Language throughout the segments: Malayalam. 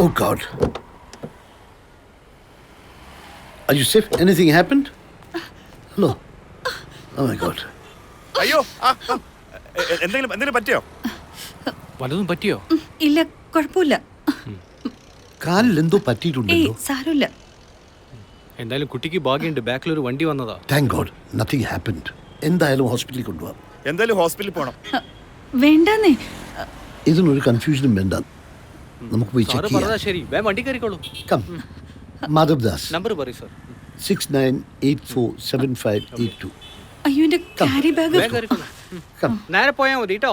Oh God. Are you safe? Anything happened? Hello. Oh my God. അയ്യോ ആ, ആ. എ- എ- എന്തെങ്കിലും എന്തെങ്കിലും പറ്റിയോ? വല്ലതും പറ്റിയോ? ഇല്ല കുഴപ്പമില്ല. കാലിൽ എന്തോ ഏയ് പറ്റിയിട്ടുണ്ടല്ലോ സാരമില്ല. എന്തായാലും കുട്ടിക്ക് ഭാഗ്യമുണ്ട്. ബാക്കിൽ ഒരു വണ്ടി വന്നതാ. താങ്ക് ഗോഡ് നത്തിങ് ഹാപ്പൻഡ് എന്തായാലും ഹോസ്പിറ്റലിൽ കൊണ്ടുപോകാം എന്തായാലും ഹോസ്പിറ്റലിൽ പോകണം വേണ്ടാന്നേ. ഇതിനൊരു കൺഫ്യൂഷനും വേണ്ട. നമുക്ക് പോയി ചെക്ക് ചെയ്യാം. ശരി. വേ വണ്ടി കയറിക്കോളൂ. കം മാധവ് ദാസ്. നമ്പർ പറയൂ sir. Six nine eight four seven five eight two അയ്യോ എന്റെ ക്യാരി ബാഗ് നേരെ പോയാൽ മതി കേട്ടോ.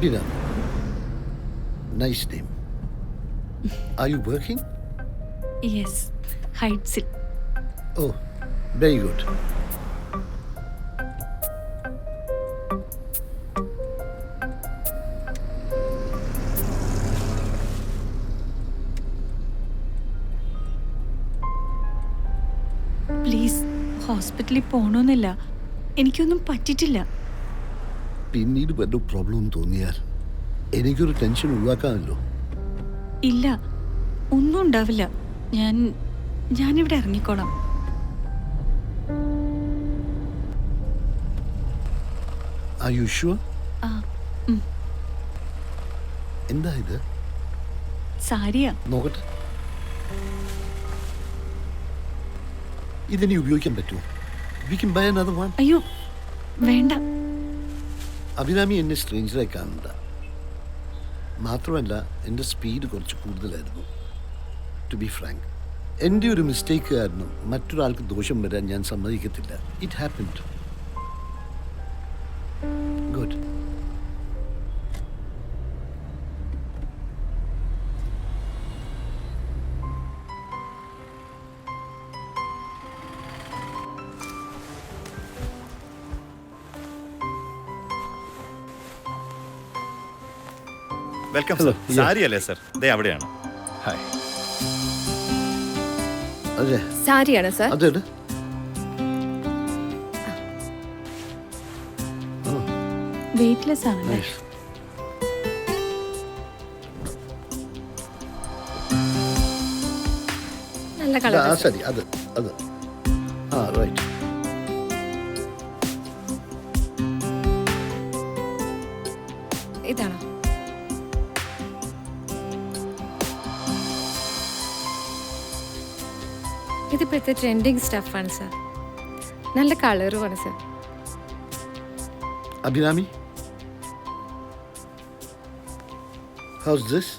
Abhinam. Nice name. Are you working? Yes ഹൈറ്റ്സിൽ Oh, very good. Please ഹോസ്പിറ്റലിൽ പോകണമെന്നില്ല എനിക്കൊന്നും പറ്റിയിട്ടില്ല പിന്നീട് വല്ല പ്രോബ്ലം തോന്നിയാൽ എനിക്കൊരു ടെൻഷൻ ഒഴിവാക്കാമല്ലോ. ഇല്ല ഒന്നും ഉണ്ടാവില്ല. ഞാൻ ഞാനിവിടെ ഇറങ്ങിക്കോളാം. എന്താ ഇത്? സാരിയാ. നോക്കട്ടെ. ഇതിനി ഉപയോഗിക്കാൻ പറ്റുമോ? അയ്യോ വേണ്ട. അഭിരാമി എന്നെ സ്ട്രേഞ്ചറായി കാണണ്ട. മാത്രമല്ല എന്റെ സ്പീഡ് കുറച്ച് കൂടുതലായിരുന്നു. ടു ബി ഫ്രാങ്ക് എന്റെ ഒരു മിസ്റ്റേക്ക് കാരണം മറ്റൊരാൾക്ക് ദോഷം വരാൻ ഞാൻ സമ്മതിക്കത്തില്ല. It happened welcome sir sari അല്ലേ സർ ദേ അവിടെയാണ്. ഹായ് അതെ. സാരിയാണ് സർ അതെ വെയിറ്റ്ലെസ് ആണല്ലേ നല്ല കളർ ശരി. അത് അത്. ആ റൈറ്റ് ഇതാണോ? ഇതിപ്പോഴത്തെ ട്രെൻഡിങ് സ്റ്റഫാണ് സർ നല്ല കളറുമാണ് sir Abhirami? How's this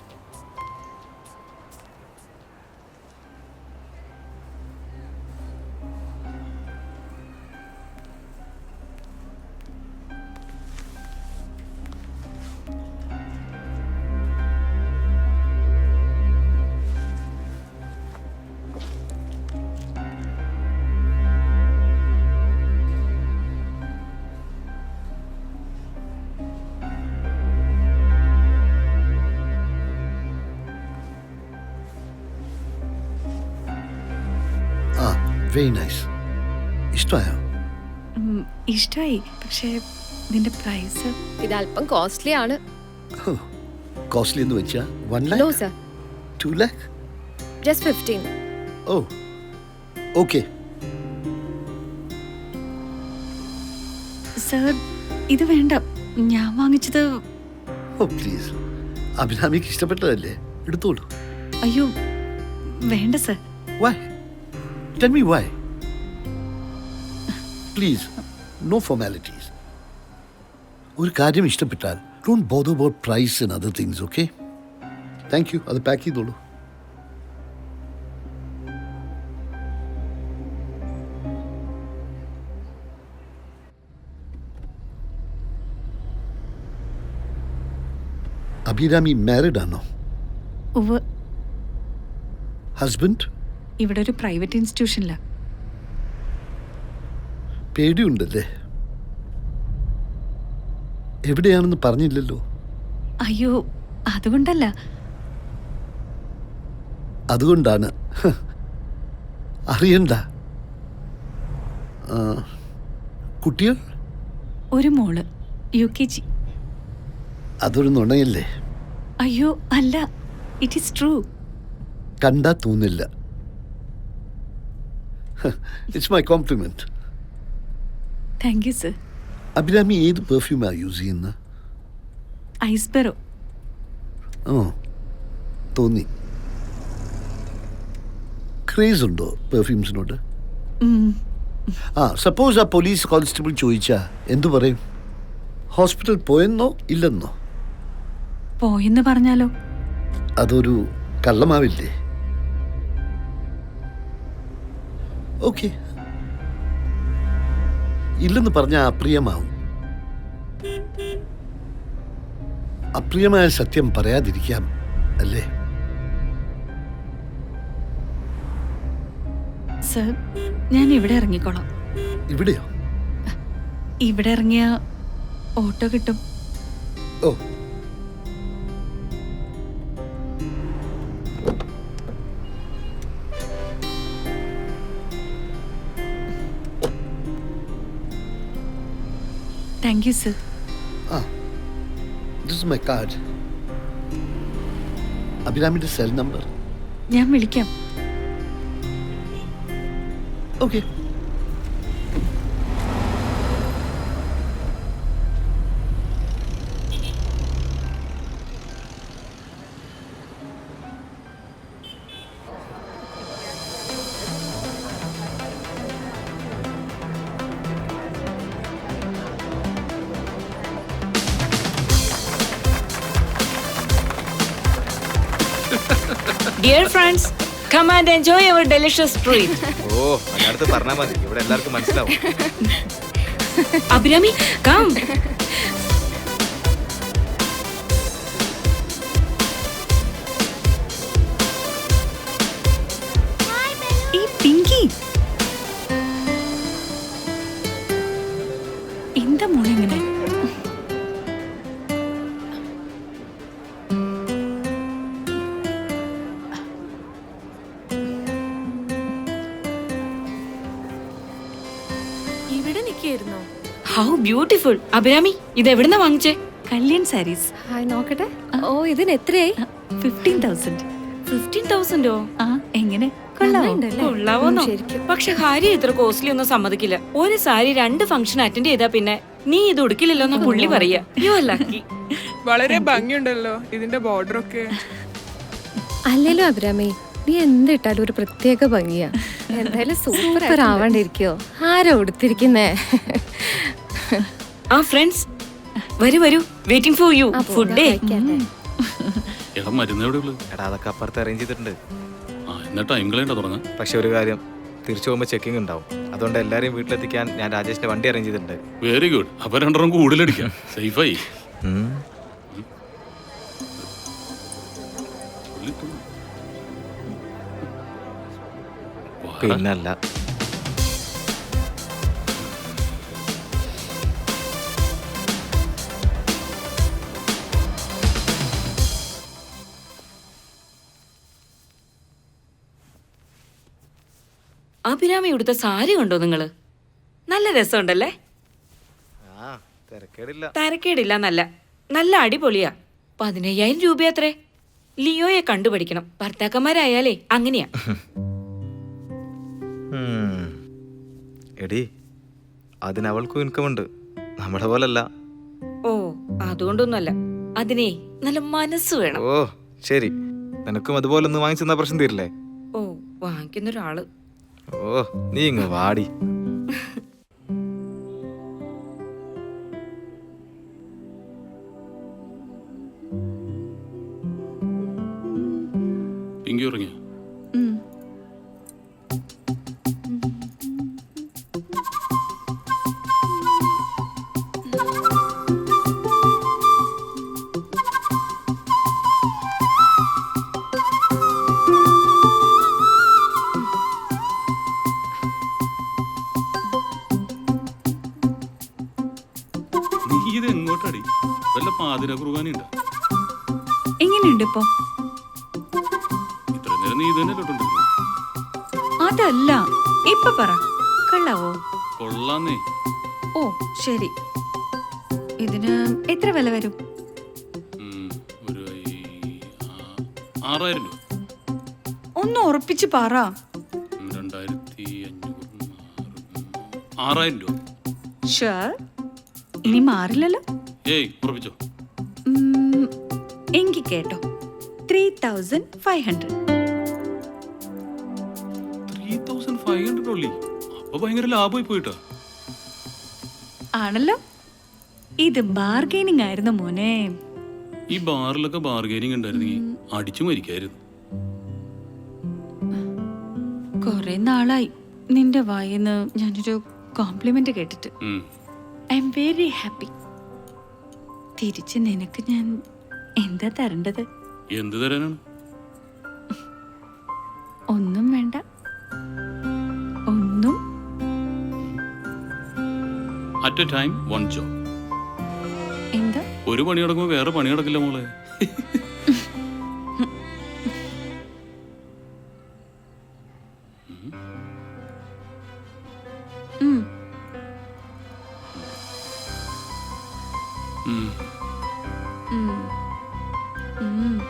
very nice ഇഷ്ടമായോ? ഇഷ്ടമായി പക്ഷേ ഇതിന്റെ പ്രൈസ് ഇത് അല്പം കോസ്റ്റ്ലി ആണ്. കോസ്റ്റ്ലി എന്ന് വെച്ചാ one no sir two lakh just fifteen oh okay sir ഇത് വേണ്ട. ഞാൻ വാങ്ങിച്ചത് ഓ പ്ലീസ് അഭിരാമിക്ക് ഇഷ്ടപ്പെട്ടതല്ലേ? എടുത്തോളൂ. അയ്യോ വേണ്ട sir why Tell me why. Please, no formalities. ഒരു കാര്യം ഇഷ്ടപ്പെട്ടാൽ don't bother about price and other things okay thank you അത് പാക്ക് ചെയ്തോളൂ. അഭിരാമി മാരിഡ് ആണോ? ഹസ്ബൻഡ് ഇവിടെ ഒരു പ്രൈവറ്റ് ഇൻസ്റ്റിറ്റ്യൂഷനിലാ. പേടിയുണ്ടല്ലേ? എവിടെയാണെന്ന് പറഞ്ഞില്ലല്ലോ. അയ്യോ അതുകൊണ്ടല്ല. അതുകൊണ്ടാണ്. അറിയണ്ട. കുട്ടികൾ? ഒരു മോൾ യു കെ ജി. അതൊരു നുണയല്ലേ? അയ്യോ അല്ല. ഇറ്റ് ഈസ് ട്രൂ കണ്ടാ തോന്നില്ല. It's my compliment thank you sir Abhirami ഏത് പെർഫ്യൂമാണ് യൂസ് ചെയ്യുന്നത് ഐസ്ബെറോ ഓ തോന്നി ക്രേസ് ഉണ്ടോ പെർഫ്യൂംസിനോട് ആ സപ്പോസ് ആ പോലീസ് കോൺസ്റ്റബിൾ ചോദിച്ചാ എന്തു പറയും? ഹോസ്പിറ്റൽ പോയെന്നോ ഇല്ലെന്നോ? പോയെന്ന് പറഞ്ഞാലോ? അതൊരു കള്ളമാവില്ലേ? ഓക്കെ. ഇല്ലെന്ന് പറഞ്ഞ അപ്രിയമാവും. അപ്രിയമായ സത്യം പറയാതിരിക്കാം അല്ലേ? സർ ഞാൻ ഇവിടെ ഇറങ്ങിക്കോളാം. ഇവിടെയോ? ഇവിടെ ഇറങ്ങിയ ഓട്ടോ കിട്ടും. ഓ thank you sir this my card അഭിരാമിന്റെ cell number ഞാൻ വിളിക്കാം. Okay Dear friends, come and enjoy our delicious treat. Oh അതിനടുത്ത് പറഞ്ഞാൽ മതി ഇവിടെ എല്ലാവർക്കും മനസ്സിലാവും Abhirami, come. ഇവിടെ ഹൗ ബ്യൂട്ടിഫുൾ അഭിരാമി ഇത് എവിടുന്നാ വാങ്ങിച്ചേ? കല്യാൺ സാരീസ്. ഹായ് നോക്കട്ടെ. ഓ ഇതിന് എത്രയായി? ഫിഫ്റ്റീൻ തൗസൻഡ് ഫിഫ്റ്റീൻ തൗസൻഡോ ആ എങ്ങനെ? കൊള്ളാവോന്നോ. പക്ഷെ ഹാരി ഇത്ര കോസ്റ്റ്ലി ഒന്നും സമ്മതിക്കില്ല. ഒരു സാരി രണ്ട് ഫംഗ്ഷൻ അറ്റൻഡ് ചെയ്താ പിന്നെ നീ ഇത് ഉടുക്കില്ലല്ലോ എന്ന് പുള്ളി പറയാ. യു ലക്കി വളരെ ഭംഗിയുണ്ടല്ലോ ഇതിന്റെ ബോർഡർ ഒക്കെ. അല്ലല്ലോ അഭിരാമി നീ എന്തിട്ടാലും ഒരു പ്രത്യേക ഭംഗിയാ. എന്തായാലും സൂപ്പർ ആവാണ്ടിരിക്കോ? ആരാ ഉടുത്തിരിക്കുന്നേ ആ ഫ്രണ്ട്സ് വരൂ വരൂ. വെയിറ്റിംഗ് ഫോർ യു ഫുഡ് ഡേ എടാ മരുന്ന് എവിടെ എടാ അതൊക്കെ അപ്പുറത്ത് അറേഞ്ച് ചെയ്തിട്ടുണ്ട്. ആ എന്നാ ടൈം കളയണ്ട പക്ഷെ ഒരു കാര്യം തിരിച്ചു പോകുമ്പോൾ ചെക്കിംഗ് ഉണ്ടാവും. അതുകൊണ്ട് എല്ലാരെയും വീട്ടിലെത്തിക്കാൻ ഞാൻ രാജേഷിന്റെ വണ്ടി അറേഞ്ച് ചെയ്തിട്ടുണ്ട്. വെരി ഗുഡ് അപ്പൊ രണ്ടെണ്ണം കൂടുതലടിക്കാം സേഫായി പിന്നല്ല അഭിരാമി ഉടുത്ത സാരി കണ്ടോ നിങ്ങൾ? നല്ല രസമുണ്ടല്ലേ? ആ തിരക്കേടില്ല. തരക്കേടില്ല നല്ല നല്ല അടിപൊളിയാ. പതിനയ്യായിരം രൂപയത്രേ ലിയോയെ കണ്ടുപഠിക്കണം. ഭർത്താക്കന്മാരായാലേ അങ്ങനെയാ. എടി അതിനവൾക്കും ഇൻകം ഉണ്ട് നമ്മളെ പോലല്ല. ഓ അതുകൊണ്ടൊന്നുമല്ല. അതിനെ നല്ല മനസ്സ് വേണം. ഓ ശരി. നിനക്കും അതുപോലെ ഒന്ന് വാങ്ങിച്ചു തന്നാ പ്രശ്നം തീരില്ലേ? ഓ വാങ്ങിക്കുന്ന ഒരാൾ ഓ നീ ഇങ്ങ് വാടി. ഇങ്ങി ഉറങ്ങിയ? ആതിര കുർബാനയുണ്ട് എങ്ങനെയുണ്ട് ഇപ്പോ ഇത്ര നേരം നീ ഇതന്നെ കേട്ടോണ്ടിരുന്നു? അതല്ല ഇപ്പൊ പറ. കൊള്ളാവോ? കൊള്ളാന്നേ. ഓ ശരി. ഇതിന് എത്ര വില വരും? ഉം, ഒരു ഈ, ആ, ആറായിരം രൂപ. ഒന്ന് ഉറപ്പിച്ച് പറ. ഉം, രണ്ടായിരത്തി അഞ്ഞൂറ് ആറ്, ആറായിരം രൂപ. ഷുവർ ഇനി മാറില്ലല്ലോ? ഏയ് ഉറപ്പിച്ചോ. ഉം, എങ്കി കേട്ടോ. Three thousand five hundred three thousand five hundred ഉള്ളി. അപ്പൊ ഭയങ്കര ലാഭമായി പോയിട്ടോ. ആണല്ലോ. ഇത് ബാർഗെയിനിങ് ആയിരുന്നു മോനെ. ഈ ബാറിലൊക്കെ ബാർഗെയിനിങ് ഉണ്ടായിരുന്നെങ്കിൽ അടിച്ചു മരിക്കായിരുന്നു. കൊറേ നാളായി. നിന്റെ വായിന്ന് ഞാനൊരു കോംപ്ലിമെന്റ് കേട്ടിട്ട്. ഐ എം വെരി ഹാപ്പി തിരിച്ച് നിനക്ക് ഞാൻ എന്താ തരേണ്ടത്? എന്ത് തരാനാണ്? ഒന്നും വേണ്ട. ഒന്നും. At a time one job എന്താ? ഒരു പണി വേറെ പണി മോളെ. 嗯。嗯。嗯。